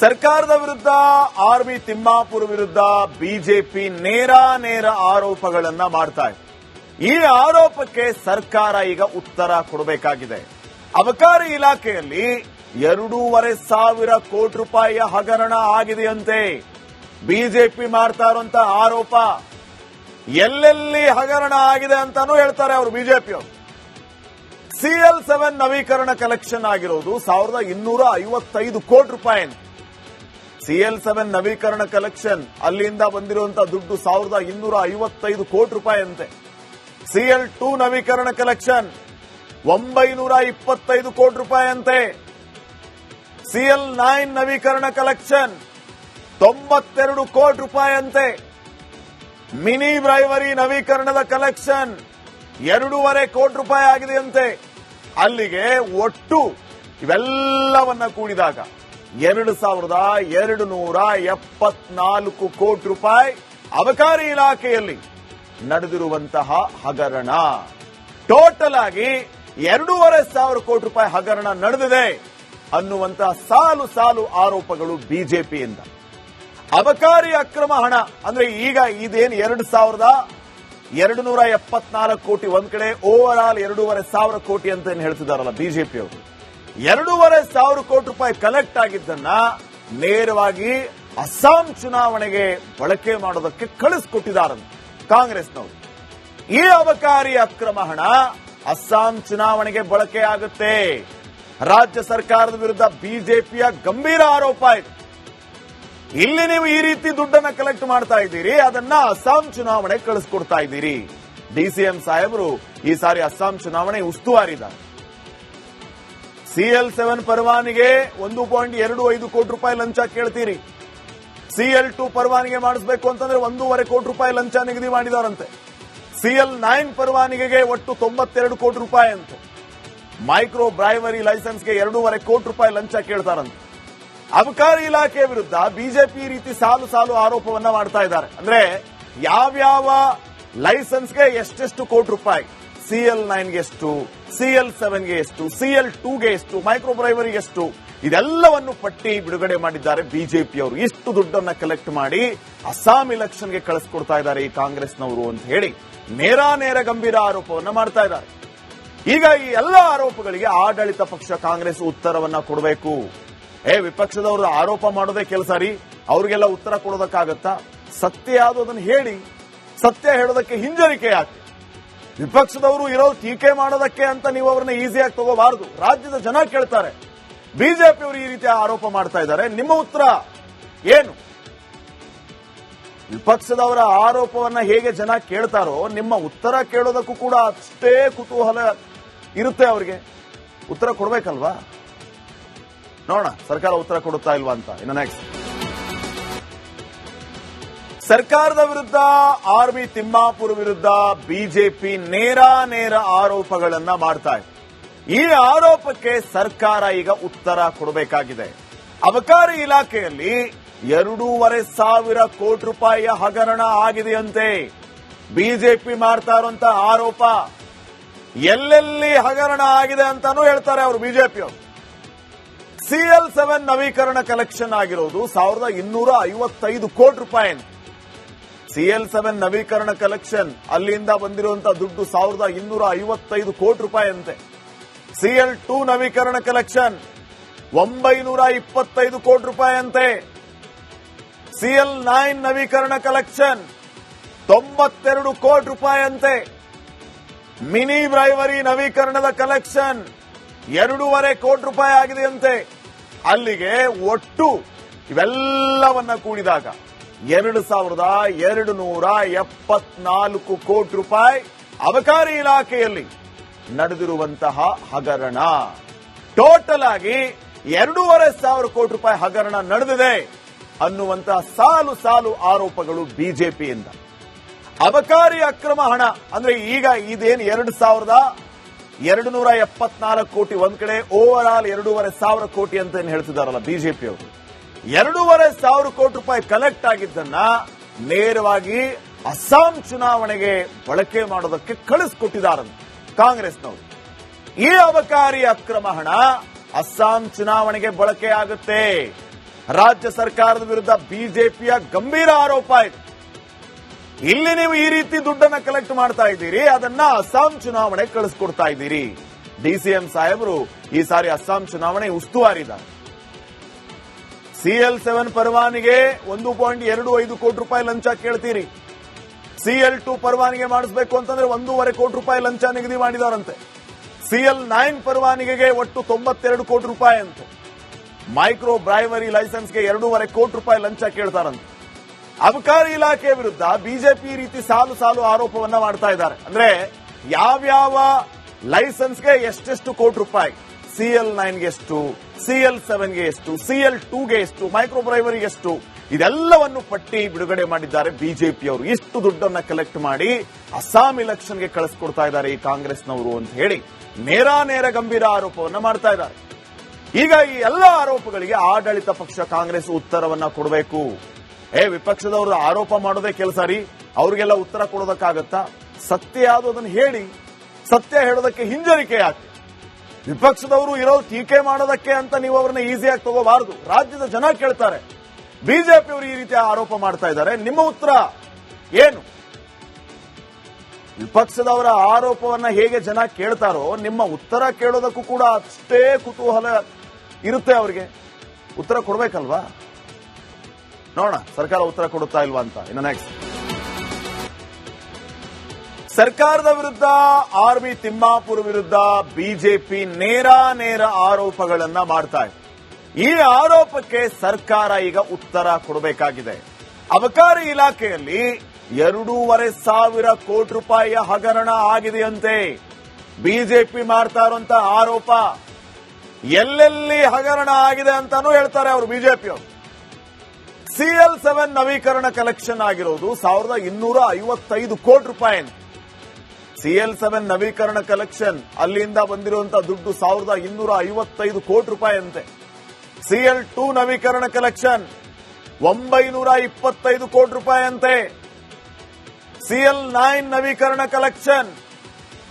ಸರ್ಕಾರದ ವಿರುದ್ಧ R B Timmapur ವಿರುದ್ಧ ಬಿಜೆಪಿ ನೇರ ನೇರ ಆರೋಪಗಳನ್ನ ಮಾಡ್ತಾ ಇದೆ. ಈ ಆರೋಪಕ್ಕೆ ಸರ್ಕಾರ ಈಗ ಉತ್ತರ ಕೊಡಬೇಕಾಗಿದೆ. ಅಬಕಾರಿ ಇಲಾಖೆಯಲ್ಲಿ ಎರಡೂವರೆ ಸಾವಿರ ಕೋಟಿ ರೂಪಾಯಿಯ ಹಗರಣ ಆಗಿದೆಯಂತೆ. ಬಿಜೆಪಿ ಮಾಡ್ತಾ ಇರುವಂತ ಆರೋಪ ಎಲ್ಲೆಲ್ಲಿ ಹಗರಣ ಆಗಿದೆ ಅಂತಾನೂ ಹೇಳ್ತಾರೆ ಅವರು ಬಿಜೆಪಿಯವರು ಸಿಎಲ್ ಸೆವೆನ್ ನವೀಕರಣ ಕಲೆಕ್ಷನ್ ಆಗಿರೋದು ಸಾವಿರದ ಇನ್ನೂರ ಐವತ್ತೈದು ಕೋಟಿ ರೂಪಾಯಿ ಸಿಎಲ್ ಸೆವೆನ್ ನವೀಕರಣ ಕಲೆಕ್ಷನ್ ಅಲ್ಲಿಂದ ಬಂದಿರುವಂತಹ ದುಡ್ಡು ಸಾವಿರದ ಇನ್ನೂರ ಐವತ್ತೈದು ಕೋಟಿ ರೂಪಾಯಿ ಅಂತೆ ಸಿಎಲ್ ಟೂ ನವೀಕರಣ ಕಲೆಕ್ಷನ್ ಒಂಬೈನೂರ ಇಪ್ಪತ್ತೈದು ಕೋಟಿ ರೂಪಾಯಿ ಅಂತೆ ಸಿಎಲ್ ನೈನ್ ನವೀಕರಣ ಕಲೆಕ್ಷನ್ ತೊಂಬತ್ತೆರಡು ಕೋಟಿ ರೂಪಾಯಿ ಅಂತೆ ಮಿನಿ ಬ್ರೈವರಿ ನವೀಕರಣದ ಕಲೆಕ್ಷನ್ ಎರಡೂವರೆ ಕೋಟಿ ರೂಪಾಯಿ ಆಗಿದೆಯಂತೆ. ಅಲ್ಲಿಗೆ ಒಟ್ಟು ಇವೆಲ್ಲವನ್ನ ಕೂಡಿದಾಗ ಎರಡು ಸಾವಿರದ ಎರಡು ನೂರ ಎಪ್ಪತ್ನಾಲ್ಕು ಕೋಟಿ ರೂಪಾಯಿ ಅಬಕಾರಿ ಇಲಾಖೆಯಲ್ಲಿ ನಡೆದಿರುವಂತಹ ಹಗರಣ. ಟೋಟಲ್ ಆಗಿ ಎರಡೂವರೆ ಸಾವಿರ ಕೋಟಿ ರೂಪಾಯಿ ಹಗರಣ ನಡೆದಿದೆ ಅನ್ನುವಂತಹ ಸಾಲು ಸಾಲು ಆರೋಪಗಳು ಬಿಜೆಪಿಯಿಂದ. ಅಬಕಾರಿ ಅಕ್ರಮ ಹಣ, ಅಂದ್ರೆ ಈಗ ಇದೇನು ಎರಡು ಸಾವಿರದ ಎರಡು ನೂರ ಎಪ್ಪತ್ನಾಲ್ಕು ಕೋಟಿ ಒಂದ್ ಕಡೆ ಓವರ್ ಆಲ್ ಎರಡೂವರೆ ಸಾವಿರ ಕೋಟಿ ಅಂತ ಏನು ಹೇಳ್ತಿದಾರಲ್ಲ ಬಿಜೆಪಿ ಅವರು ಎರಡೂವರೆ ಸಾವಿರ ಕೋಟಿ ರೂಪಾಯಿ ಕಲೆಕ್ಟ್ ಆಗಿದ್ದನ್ನ ನೇರವಾಗಿ ಅಸ್ಸಾಂ ಚುನಾವಣೆಗೆ ಬಳಕೆ ಮಾಡೋದಕ್ಕೆ ಕಳಿಸ್ಕೊಟ್ಟಿದ್ದಾರಂತೆ ಕಾಂಗ್ರೆಸ್ನವರು. ಈ ಅಬಕಾರಿ ಅಕ್ರಮ ಹಣ ಅಸ್ಸಾಂ ಚುನಾವಣೆಗೆ ಬಳಕೆ ಆಗುತ್ತೆ. ರಾಜ್ಯ ಸರ್ಕಾರದ ವಿರುದ್ಧ ಬಿಜೆಪಿಯ ಗಂಭೀರ ಆರೋಪ ಇದೆ. ಇಲ್ಲಿ ನೀವು ಈ ರೀತಿ ದುಡ್ಡನ್ನ ಕಲೆಕ್ಟ್ ಮಾಡ್ತಾ ಇದ್ದೀರಿ, ಅದನ್ನ ಅಸ್ಸಾಂ ಚುನಾವಣೆ ಕಳಿಸ್ಕೊಡ್ತಾ ಇದ್ದೀರಿ. ಡಿಸಿಎಂ ಸಾಹೇಬರು ಈ ಸಾರಿ ಅಸ್ಸಾಂ ಚುನಾವಣೆ ಉಸ್ತುವಾರಿದ್ದಾರೆ. ಸಿಎಲ್ ಸೆವೆನ್ ಪರವಾನಿಗೆ ಒಂದು ಪಾಯಿಂಟ್ ಎರಡು ಐದು ಕೋಟಿ ರೂಪಾಯಿ ಲಂಚ ಕೇಳ್ತೀರಿ ಸಿಎಲ್ ಟು ಪರವಾನಿಗೆ ಮಾಡಿಸಬೇಕು ಅಂತಂದ್ರೆ ಒಂದೂವರೆ ಕೋಟಿ ರೂಪಾಯಿ ಲಂಚ ನಿಗದಿ ಮಾಡಿದಾರಂತೆ ಸಿಎಲ್ ನೈನ್ ಪರವಾನಿಗೆಗೆ ಒಟ್ಟು ತೊಂಬತ್ತೆರಡು ಕೋಟಿ ರೂಪಾಯಿ ಅಂತೆ. ಮೈಕ್ರೋ ಬ್ರೈವರಿ ಲೈಸೆನ್ಸ್ಗೆ ಎರಡೂವರೆ ಕೋಟಿ ರೂಪಾಯಿ ಲಂಚ ಕೇಳ್ತಾರಂತೆ. ಅಬಕಾರಿ ಇಲಾಖೆ ವಿರುದ್ಧ ಬಿಜೆಪಿ ರೀತಿ ಸಾಲು ಸಾಲು ಆರೋಪವನ್ನ ಮಾಡ್ತಾ ಇದ್ದಾರೆ. ಅಂದ್ರೆ ಯಾವ್ಯಾವ ಲೈಸೆನ್ಸ್ಗೆ ಎಷ್ಟೆಷ್ಟು ಕೋಟಿ ರೂಪಾಯಿ? ಸಿಎಲ್ ನೈನ್ಗೆ ಎಷ್ಟು ಸಿ ಎಲ್ ಸೆವೆನ್ಗೆ ಎಷ್ಟು ಸಿ ಎಲ್ ಟೂಗೆ ಎಷ್ಟು ಮೈಕ್ರೋ ಬ್ರೈವರಿಗೆ ಎಷ್ಟು, ಇದೆಲ್ಲವನ್ನು ಪಟ್ಟಿ ಬಿಡುಗಡೆ ಮಾಡಿದ್ದಾರೆ ಬಿಜೆಪಿಯವರು ಇಷ್ಟು ದುಡ್ಡನ್ನ ಕಲೆಕ್ಟ್ ಮಾಡಿ ಅಸ್ಸಾಂ ಇಲೆಕ್ಷನ್ಗೆ ಕಳಿಸ್ಕೊಡ್ತಾ ಇದ್ದಾರೆ ಈ ಕಾಂಗ್ರೆಸ್ನವರು ಅಂತ ಹೇಳಿ ನೇರ ನೇರ ಗಂಭೀರ ಆರೋಪವನ್ನ ಮಾಡ್ತಾ ಇದ್ದಾರೆ. ಈಗ ಈ ಎಲ್ಲ ಆರೋಪಗಳಿಗೆ ಆಡಳಿತ ಪಕ್ಷ ಕಾಂಗ್ರೆಸ್ ಉತ್ತರವನ್ನ ಕೊಡಬೇಕು. ಏ, ವಿಪಕ್ಷದವರು ಆರೋಪ ಮಾಡೋದೇ ಕೆಲಸ ರೀ. ಅವ್ರಿಗೆಲ್ಲ ಉತ್ತರ ಕೊಡೋದಕ್ಕಾಗತ್ತಾ? ಸತ್ಯ ಯಾವುದು ಅದನ್ನು ಹೇಳಿ, ಸತ್ಯ ಹೇಳೋದಕ್ಕೆ ಹಿಂಜರಿಕೆ ಯಾಕೆ? ವಿಪಕ್ಷದವರು ಇರೋ ಟೀಕೆ ಮಾಡೋದಕ್ಕೆ ಅಂತ ನೀವು ಅವ್ರನ್ನ ಈಸಿಯಾಗಿ ತಗೋಬಾರದು. ರಾಜ್ಯದ ಜನ ಕೇಳ್ತಾರೆ. ಬಿಜೆಪಿಯವರು ಈ ರೀತಿ ಆರೋಪ ಮಾಡ್ತಾ ಇದ್ದಾರೆ. ನಿಮ್ಮ ಉತ್ತರ ಏನು? ವಿಪಕ್ಷದವರ ಆರೋಪವನ್ನ ಹೇಗೆ ಜನ ಕೇಳ್ತಾರೋ, ನಿಮ್ಮ ಉತ್ತರ ಕೇಳೋದಕ್ಕೂ ಕೂಡ ಅಷ್ಟೇ ಕುತೂಹಲ ಇರುತ್ತೆ ಅವರಿಗೆ. ಉತ್ತರ ಕೊಡ್ಬೇಕಲ್ವಾ? ನೋಡೋಣ, ಸರ್ಕಾರ ಉತ್ತರ ಕೊಡುತ್ತಾ ಇಲ್ವಾ ಅಂತ. ಇನ್ನು ನೆಕ್ಸ್ಟ್ ಸರ್ಕಾರದ ವಿರುದ್ಧ ಆರ್ ಬಿ ತಿಮ್ಮಾಪುರ ವಿರುದ್ಧ ಬಿಜೆಪಿ ನೇರ ನೇರ ಆರೋಪಗಳನ್ನ ಮಾಡ್ತಾ ಇದೆ. ಈ ಆರೋಪಕ್ಕೆ ಸರ್ಕಾರ ಈಗ ಉತ್ತರ ಕೊಡಬೇಕಾಗಿದೆ. ಅಬಕಾರಿ ಇಲಾಖೆಯಲ್ಲಿ ಎರಡೂವರೆ ಸಾವಿರ ಕೋಟಿ ರೂಪಾಯಿಯ ಹಗರಣ ಆಗಿದೆಯಂತೆ. ಬಿಜೆಪಿ ಮಾಡ್ತಾ ಇರುವಂತಹ ಆರೋಪ ಎಲ್ಲೆಲ್ಲಿ ಹಗರಣ ಆಗಿದೆ ಅಂತಾನೂ ಹೇಳ್ತಾರೆ ಅವರು ಬಿಜೆಪಿಯವರು ಸಿಎಲ್ ಸೆವೆನ್ ನವೀಕರಣ ಕಲೆಕ್ಷನ್ ಆಗಿರೋದು ಸಾವಿರದ ಇನ್ನೂರ ಐವತ್ತೈದು ಕೋಟಿ ರೂಪಾಯಿ ಸಿಎಲ್ ಸೆವೆನ್ ನವೀಕರಣ ಕಲೆಕ್ಷನ್, ಅಲ್ಲಿಂದ ಬಂದಿರುವಂತಹ ದುಡ್ಡು ಸಾವಿರದ ಇನ್ನೂರ ಐವತ್ತೈದು ಕೋಟಿ ರೂಪಾಯಿ ಅಂತೆ ಸಿಎಲ್ ಟು ನವೀಕರಣ ಕಲೆಕ್ಷನ್, ಒಂಬೈನೂರ ಇಪ್ಪತ್ತೈದು ಕೋಟಿ ರೂಪಾಯಿ ಅಂತೆ ಸಿಎಲ್ ನೈನ್ ನವೀಕರಣ ಕಲೆಕ್ಷನ್, ತೊಂಬತ್ತೆರಡು ಕೋಟಿ ರೂಪಾಯಿ ಅಂತೆ ಮಿನಿ ಬ್ರೈವರಿ ನವೀಕರಣದ ಕಲೆಕ್ಷನ್, ಎರಡೂವರೆ ಕೋಟಿ ರೂಪಾಯಿ ಆಗಿದೆಯಂತೆ. ಅಲ್ಲಿಗೆ ಒಟ್ಟು ಇವೆಲ್ಲವನ್ನ ಕೂಡಿದಾಗ ಎರಡು ಸಾವಿರದ ಎರಡು ನೂರ ಎಪ್ಪತ್ನಾಲ್ಕು ಕೋಟಿ ರೂಪಾಯಿ ಅಬಕಾರಿ ಇಲಾಖೆಯಲ್ಲಿ ನಡೆದಿರುವಂತಹ ಹಗರಣ. ಟೋಟಲ್ ಆಗಿ ಎರಡೂವರೆ ಸಾವಿರ ಕೋಟಿ ರೂಪಾಯಿ ಹಗರಣ ನಡೆದಿದೆ ಅನ್ನುವಂತಹ ಸಾಲು ಸಾಲು ಆರೋಪಗಳು ಬಿಜೆಪಿಯಿಂದ. ಅಬಕಾರಿ ಅಕ್ರಮ ಹಣ, ಅಂದ್ರೆ ಈಗ ಇದೇನು ಎರಡು ಸಾವಿರದ ಎರಡು ನೂರ ಎಪ್ಪತ್ನಾಲ್ಕು ಕೋಟಿ ಒಂದ್ ಕಡೆ ಓವರ್ ಆಲ್ ಎರಡೂವರೆ ಸಾವಿರ ಕೋಟಿ ಅಂತ ಏನು ಹೇಳ್ತಿದಾರಲ್ಲ ಬಿಜೆಪಿಯವರು. ಎರಡೂವರೆ ಸಾವಿರ ಕೋಟಿ ರೂಪಾಯಿ ಕಲೆಕ್ಟ್ ಆಗಿದ್ದನ್ನ ನೇರವಾಗಿ ಅಸ್ಸಾಂ ಚುನಾವಣೆಗೆ ಬಳಕೆ ಮಾಡೋದಕ್ಕೆ ಕಳಿಸ್ಕೊಟ್ಟಿದ್ದಾರಂತೆ ಕಾಂಗ್ರೆಸ್ನವರು. ಈ ಅಬಕಾರಿ ಅಕ್ರಮ ಹಣ ಅಸ್ಸಾಂ ಚುನಾವಣೆಗೆ ಬಳಕೆ ಆಗುತ್ತೆ. ರಾಜ್ಯ ಸರ್ಕಾರದ ವಿರುದ್ಧ ಬಿಜೆಪಿಯ ಗಂಭೀರ ಆರೋಪ ಇದೆ. ಇಲ್ಲಿ ನೀವು ಈ ರೀತಿ ದುಡ್ಡನ್ನ ಕಲೆಕ್ಟ್ ಮಾಡ್ತಾ ಇದ್ದೀರಿ, ಅದನ್ನ ಅಸ್ಸಾಂ ಚುನಾವಣೆ ಕಳಿಸ್ಕೊಡ್ತಾ ಇದ್ದೀರಿ. ಡಿಸಿಎಂ ಸಾಹೇಬರು ಈ ಸಾರಿ ಅಸ್ಸಾಂ ಚುನಾವಣೆ ಉಸ್ತುವಾರಿದ್ದಾರೆ. ಸಿಎಲ್ ಸೆವೆನ್ ಪರವಾನಿಗೆ ಒಂದು ಪಾಯಿಂಟ್ ಎರಡು ಐದು ಕೋಟಿ ರೂಪಾಯಿ ಲಂಚ ಕೇಳ್ತೀರಿ. ಸಿಎಲ್ ಟು ಪರವಾನಿಗೆ ಮಾಡಿಸಬೇಕು ಅಂತಂದ್ರೆ ಒಂದೂವರೆ ಕೋಟಿ ರೂಪಾಯಿ ಲಂಚ ನಿಗದಿ ಮಾಡಿದಾರಂತೆ ಸಿಎಲ್ ನೈನ್ ಪರವಾನಿಗೆಗೆ ಒಟ್ಟು ತೊಂಬತ್ತೆರಡು ಕೋಟಿ ರೂಪಾಯಿ ಅಂತೆ. ಮೈಕ್ರೋ ಬ್ರೈವರಿ ಲೈಸೆನ್ಸ್ಗೆ ಎರಡೂವರೆ ಕೋಟಿ ರೂಪಾಯಿ ಲಂಚ ಕೇಳ್ತಾರಂತೆ. ಅಬಕಾರಿ ಇಲಾಖೆ ವಿರುದ್ಧ ಬಿಜೆಪಿ ರೀತಿ ಸಾಲು ಸಾಲು ಆರೋಪವನ್ನ ಮಾಡ್ತಾ ಇದ್ದಾರೆ. ಅಂದ್ರೆ ಯಾವ್ಯಾವ ಲೈಸೆನ್ಸ್ಗೆ ಎಷ್ಟೆಷ್ಟು ಕೋಟಿ ರೂಪಾಯಿ? ಸಿಎಲ್ ನೈನ್ಗೆ ಎಷ್ಟು ಸಿಎಲ್ ಸೆವೆನ್ಗೆ ಎಷ್ಟು ಸಿ ಎಲ್ ಟೂಗೆ ಎಷ್ಟು ಮೈಕ್ರೋ ಎಷ್ಟು, ಇದೆಲ್ಲವನ್ನು ಪಟ್ಟಿ ಬಿಡುಗಡೆ ಮಾಡಿದ್ದಾರೆ ಬಿಜೆಪಿಯವರು ಇಷ್ಟು ದುಡ್ಡನ್ನ ಕಲೆಕ್ಟ್ ಮಾಡಿ ಅಸ್ಸಾಂ ಇಲೆಕ್ಷನ್ಗೆ ಕಳಿಸ್ಕೊಡ್ತಾ ಇದ್ದಾರೆ ಈ ಕಾಂಗ್ರೆಸ್ನವರು ಅಂತ ಹೇಳಿ ನೇರ ನೇರ ಗಂಭೀರ ಆರೋಪವನ್ನ ಮಾಡ್ತಾ ಇದ್ದಾರೆ. ಈಗ ಈ ಎಲ್ಲ ಆರೋಪಗಳಿಗೆ ಆಡಳಿತ ಪಕ್ಷ ಕಾಂಗ್ರೆಸ್ ಉತ್ತರವನ್ನ ಕೊಡಬೇಕು. ಏ ವಿಪಕ್ಷದವರು ಆರೋಪ ಮಾಡೋದೇ ಕೆಲಸ ರೀ. ಅವ್ರಿಗೆಲ್ಲ ಉತ್ತರ ಕೊಡೋದಕ್ಕಾಗತ್ತಾ? ಸತ್ಯ ಯಾವುದು ಅದನ್ನು ಹೇಳಿ, ಸತ್ಯ ಹೇಳೋದಕ್ಕೆ ಹಿಂಜರಿಕೆ ಯಾಕೆ? ವಿಪಕ್ಷದವರು ಇರೋ ಟೀಕೆ ಮಾಡೋದಕ್ಕೆ ಅಂತ ನೀವು ಅವ್ರನ್ನ ಈಸಿಯಾಗಿ ತಗೋಬಾರದು. ರಾಜ್ಯದ ಜನ ಕೇಳ್ತಾರೆ, ಬಿಜೆಪಿಯವರು ಈ ರೀತಿ ಆರೋಪ ಮಾಡ್ತಾ ಇದ್ದಾರೆ. ನಿಮ್ಮ ಉತ್ತರ ಏನು? ವಿಪಕ್ಷದವರ ಆರೋಪವನ್ನ ಹೇಗೆ ಜನ ಕೇಳ್ತಾರೋ, ನಿಮ್ಮ ಉತ್ತರ ಕೇಳೋದಕ್ಕೂ ಕೂಡ ಅಷ್ಟೇ ಕುತೂಹಲ ಇರುತ್ತೆ ಅವರಿಗೆ. ಉತ್ತರ ಕೊಡ್ಬೇಕಲ್ವಾ? ನೋಡೋಣ, ಸರ್ಕಾರ ಉತ್ತರ ಕೊಡುತ್ತಾ ಇಲ್ವಾ ಅಂತ. ಇನ್ನು ನೆಕ್ಸ್ಟ್ ಸರ್ಕಾರದ ವಿರುದ್ಧ ಆರ್ ಬಿ ತಿಮ್ಮಾಪುರ ವಿರುದ್ಧ ಬಿಜೆಪಿ ನೇರ ನೇರ ಆರೋಪಗಳನ್ನ ಮಾಡ್ತಾ ಇದೆ. ಈ ಆರೋಪಕ್ಕೆ ಸರ್ಕಾರ ಈಗ ಉತ್ತರ ಕೊಡಬೇಕಾಗಿದೆ. ಅಬಕಾರಿ ಇಲಾಖೆಯಲ್ಲಿ ಎರಡೂವರೆ ಸಾವಿರ ಕೋಟಿ ರೂಪಾಯಿಯ ಹಗರಣ ಆಗಿದೆಯಂತೆ. ಬಿಜೆಪಿ ಮಾಡ್ತಾ ಇರುವಂತ ಆರೋಪ ಎಲ್ಲೆಲ್ಲಿ ಹಗರಣ ಆಗಿದೆ ಅಂತಾನೂ ಹೇಳ್ತಾರೆ ಅವರು ಬಿಜೆಪಿಯವರು ಸಿಎಲ್ ಸೆವೆನ್ ನವೀಕರಣ ಕಲೆಕ್ಷನ್ ಆಗಿರೋದು ಸಾವಿರದ ಇನ್ನೂರ ಐವತ್ತೈದು ಕೋಟಿ ರೂಪಾಯಿ ಸಿಎಲ್ ಸೆವೆನ್ ನವೀಕರಣ ಕಲೆಕ್ಷನ್, ಅಲ್ಲಿಂದ ಬಂದಿರುವಂತಹ ದುಡ್ಡು ಸಾವಿರದ ಇನ್ನೂರ ಐವತ್ತೈದು ಕೋಟಿ ರೂಪಾಯಿ ಅಂತೆ ಸಿಎಲ್ ಟೂ ನವೀಕರಣ ಕಲೆಕ್ಷನ್, ಒಂಬೈನೂರ ಇಪ್ಪತ್ತೈದು ಕೋಟಿ ರೂಪಾಯಿ ಅಂತೆ ಸಿಎಲ್ ನೈನ್ ನವೀಕರಣ ಕಲೆಕ್ಷನ್,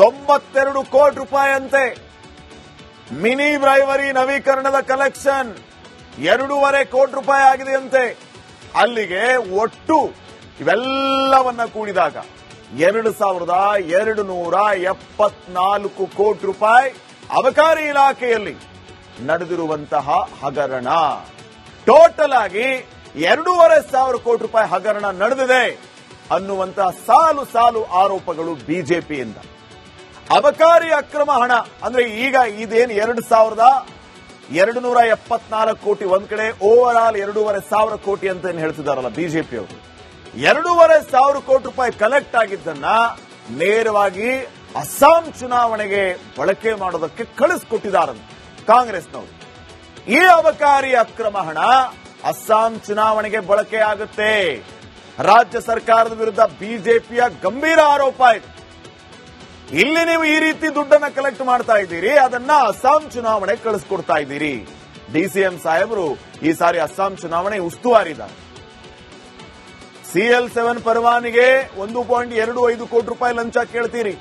ತೊಂಬತ್ತೆರಡು ಕೋಟಿ ರೂಪಾಯಿ ಅಂತೆ ಮಿನಿ ಬ್ರೈವರಿ ನವೀಕರಣದ ಕಲೆಕ್ಷನ್, ಎರಡೂವರೆ ಕೋಟಿ ರೂಪಾಯಿ ಆಗಿದೆಯಂತೆ. ಅಲ್ಲಿಗೆ ಒಟ್ಟು ಇವೆಲ್ಲವನ್ನ ಕೂಡಿದಾಗ ಎರಡು ಸಾವಿರದ ಎರಡು ನೂರ ಎಪ್ಪತ್ನಾಲ್ಕು ಕೋಟಿ ರೂಪಾಯಿ ಅಬಕಾರಿ ಇಲಾಖೆಯಲ್ಲಿ ನಡೆದಿರುವಂತಹ ಹಗರಣ. ಟೋಟಲ್ ಆಗಿ ಎರಡೂವರೆ ಸಾವಿರ ಕೋಟಿ ರೂಪಾಯಿ ಹಗರಣ ನಡೆದಿದೆ ಅನ್ನುವಂತಹ ಸಾಲು ಸಾಲು ಆರೋಪಗಳು ಬಿಜೆಪಿಯಿಂದ. ಅಬಕಾರಿ ಅಕ್ರಮ ಹಣ, ಅಂದ್ರೆ ಈಗ ಇದೇನು ಎರಡು ಸಾವಿರದ ಎರಡು ನೂರ ಎಪ್ಪತ್ನಾಲ್ಕು ಕೋಟಿ ಒಂದ್ ಕಡೆ ಓವರ್ ಆಲ್ ಎರಡೂವರೆ ಸಾವಿರ ಕೋಟಿ ಅಂತ ಏನು ಹೇಳ್ತಿದಾರಲ್ಲ ಬಿಜೆಪಿಯವರು? ಎರಡೂವರೆ ಸಾವಿರ ಕೋಟಿ ರೂಪಾಯಿ ಕಲೆಕ್ಟ್ ಆಗಿದ್ದನ್ನ ನೇರವಾಗಿ ಅಸ್ಸಾಂ ಚುನಾವಣೆಗೆ ಬಳಕೆ ಮಾಡೋದಕ್ಕೆ ಕಳಿಸ್ಕೊಟ್ಟಿದ್ದಾರಂತೆ ಕಾಂಗ್ರೆಸ್ನವರು. ಈ ಅಬಕಾರಿ ಅಕ್ರಮ ಹಣ ಅಸ್ಸಾಂ ಚುನಾವಣೆಗೆ ಬಳಕೆ ಆಗುತ್ತೆ. ರಾಜ್ಯ ಸರ್ಕಾರದ ವಿರುದ್ಧ ಬಿಜೆಪಿಯ ಗಂಭೀರ ಆರೋಪ ಇದೆ. ಇಲ್ಲಿ ನೀವು ಈ ರೀತಿ ದುಡ್ಡನ್ನ ಕಲೆಕ್ಟ್ ಮಾಡ್ತಾ ಇದ್ದೀರಿ, ಅದನ್ನ ಅಸ್ಸಾಂ ಚುನಾವಣೆ ಕಳಿಸ್ಕೊಡ್ತಾ ಇದ್ದೀರಿ. ಡಿಸಿಎಂ ಸಾಹೇಬರು ಈ ಸಾರಿ ಅಸ್ಸಾಂ ಚುನಾವಣೆ ಉಸ್ತುವಾರಿದ್ದಾರೆ. ಸಿಎಲ್ ಸೆವೆನ್ ಪರವಾನಿಗೆ ಒಂದು ಪಾಯಿಂಟ್ ಎರಡು ಐದು ಕೋಟಿ ರೂಪಾಯಿ ಲಂಚ ಕೇಳ್ತೀರಿ.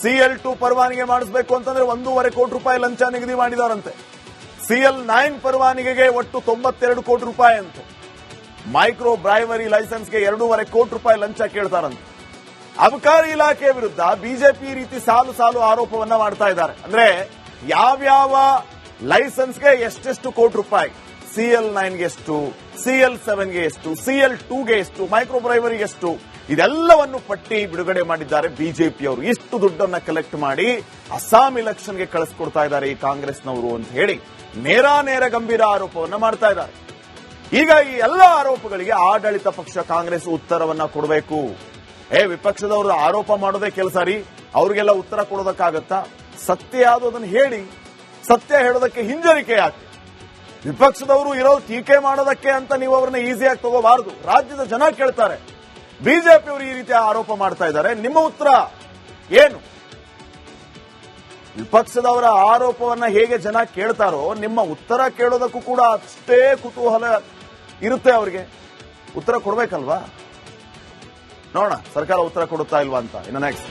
ಸಿಎಲ್ ಟು ಪರವಾನಿಗೆ ಮಾಡಿಸಬೇಕು ಅಂತಂದ್ರೆ ಒಂದೂವರೆ ಕೋಟಿ ರೂಪಾಯಿ ಲಂಚ ನಿಗದಿ ಮಾಡಿದಾರಂತೆ ಸಿಎಲ್ ನೈನ್ ಪರವಾನಿಗೆಗೆ ಒಟ್ಟು ತೊಂಬತ್ತೆರಡು ಕೋಟಿ ರೂಪಾಯಿ ಅಂತ. ಮೈಕ್ರೋ ಬ್ರೈವರಿ ಲೈಸೆನ್ಸ್ಗೆ ಎರಡೂವರೆ ಕೋಟಿ ರೂಪಾಯಿ ಲಂಚ ಕೇಳ್ತಾರಂತೆ. ಅಬಕಾರಿ ಇಲಾಖೆ ವಿರುದ್ಧ ಬಿಜೆಪಿ ರೀತಿ ಸಾಲು ಸಾಲು ಆರೋಪವನ್ನ ಮಾಡ್ತಾ ಇದ್ದಾರೆ. ಅಂದ್ರೆ ಯಾವ್ಯಾವ ಲೈಸೆನ್ಸ್ಗೆ ಎಷ್ಟೆಷ್ಟು ಕೋಟಿ ರೂಪಾಯಿ? ಸಿಎಲ್ ನೈನ್ಗೆ ಎಷ್ಟು ಸಿ ಎಲ್ ಸೆವೆನ್ಗೆ ಎಷ್ಟು ಸಿ ಎಲ್ ಟೂಗೆ ಎಷ್ಟು ಮೈಕ್ರೋ ಎಷ್ಟು, ಇದೆಲ್ಲವನ್ನು ಪಟ್ಟಿ ಬಿಡುಗಡೆ ಮಾಡಿದ್ದಾರೆ ಬಿಜೆಪಿಯವರು ಇಷ್ಟು ದುಡ್ಡನ್ನ ಕಲೆಕ್ಟ್ ಮಾಡಿ ಅಸ್ಸಾಂ ಇಲೆಕ್ಷನ್ಗೆ ಕಳಿಸ್ಕೊಡ್ತಾ ಇದ್ದಾರೆ ಈ ಕಾಂಗ್ರೆಸ್ನವರು ಅಂತ ಹೇಳಿ ನೇರ ನೇರ ಗಂಭೀರ ಆರೋಪವನ್ನ ಮಾಡ್ತಾ ಇದ್ದಾರೆ. ಈಗ ಈ ಎಲ್ಲ ಆರೋಪಗಳಿಗೆ ಆಡಳಿತ ಪಕ್ಷ ಕಾಂಗ್ರೆಸ್ ಉತ್ತರವನ್ನ ಕೊಡಬೇಕು. ಏ, ವಿಪಕ್ಷದವರು ಆರೋಪ ಮಾಡೋದೇ ಕೆಲಸ ರೀ. ಅವ್ರಿಗೆಲ್ಲ ಉತ್ತರ ಕೊಡೋದಕ್ಕಾಗತ್ತಾ? ಸತ್ಯ ಯಾವುದು ಅದನ್ನು ಹೇಳಿ. ಸತ್ಯ ಹೇಳೋದಕ್ಕೆ ಹಿಂಜರಿಕೆ ಯಾಕೆ? ವಿಪಕ್ಷದವರು ಇರೋ ಟೀಕೆ ಮಾಡೋದಕ್ಕೆ ಅಂತ ನೀವು ಅವ್ರನ್ನ ಈಸಿಯಾಗಿ ತಗೋಬಾರದು. ರಾಜ್ಯದ ಜನ ಕೇಳ್ತಾರೆ, ಬಿಜೆಪಿಯವರು ಈ ರೀತಿಯ ಆರೋಪ ಮಾಡ್ತಾ ಇದ್ದಾರೆ. ನಿಮ್ಮ ಉತ್ತರ ಏನು? ವಿಪಕ್ಷದವರ ಆರೋಪವನ್ನ ಹೇಗೆ ಜನ ಕೇಳ್ತಾರೋ, ನಿಮ್ಮ ಉತ್ತರ ಕೇಳೋದಕ್ಕೂ ಕೂಡ ಅಷ್ಟೇ ಕುತೂಹಲ ಇರುತ್ತೆ ಅವರಿಗೆ. ಉತ್ತರ ಕೊಡ್ಬೇಕಲ್ವಾ? ನೋಡೋಣ, ಸರ್ಕಾರ ಉತ್ತರ ಕೊಡುತ್ತಾ ಇಲ್ವಾ ಅಂತ. ಇನ್ನು ನೆಕ್ಸ್ಟ್